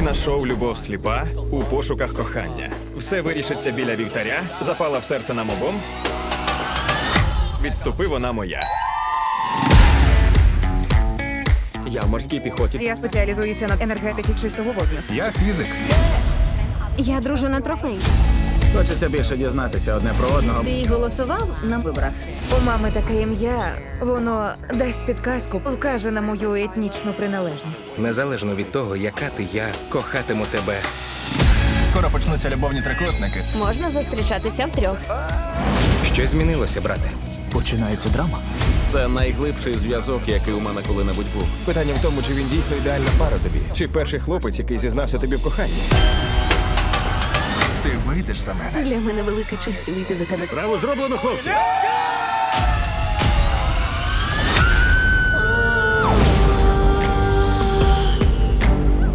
Ви на шоу Любов сліпа у пошуках кохання. Все вирішиться біля вівтаря, запала в серце нам обом. Відступи вона моя. Я в морській піхоті. Я спеціалізуюся на енергетиці чистого вогню. Я фізик. Я дружина трофей. Хочеться більше дізнатися одне про одного. Ти голосував на виборах? У мами таке ім'я, воно дасть підказку, вкаже на мою етнічну приналежність. Незалежно від того, яка ти, я кохатиму тебе. Скоро почнуться любовні трикутники. Можна зустрічатися втрьох. Щось змінилося, брате. Починається драма. Це найглибший зв'язок, який у мене коли-небудь був. Питання в тому, чи він дійсно ідеальна пара тобі, чи перший хлопець, який зізнався тобі в коханні. Ти вийдеш за мене. Для мене велика честь вийти за тебе. Право зроблено, хлопці.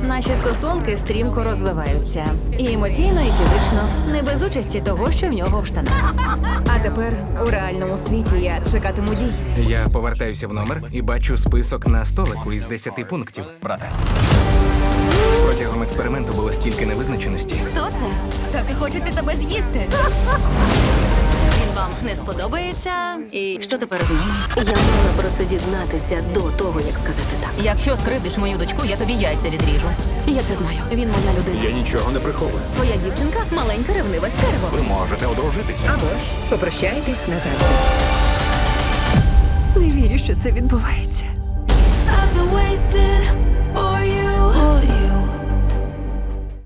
Наші стосунки стрімко розвиваються. І емоційно, і фізично. Не без участі того, що в нього в штанах. А тепер у реальному світі я чекатиму дій. Я повертаюся в номер і бачу список на столику із 10 пунктів. Брате. Протягом експерименту було стільки невизначеності. Хто це? Так і хочеться тебе з'їсти. Він вам не сподобається. І що тепер з ним? Я мала про це дізнатися до того, як сказати так. Якщо скривдиш мою дочку, я тобі яйця відріжу. Я це знаю. Він моя людина. Я нічого не приховую. Твоя дівчинка маленька ревнива стерво. Ви можете одружитися. Або ж попрощайтесь назавжди. Не вірю, що це відбувається.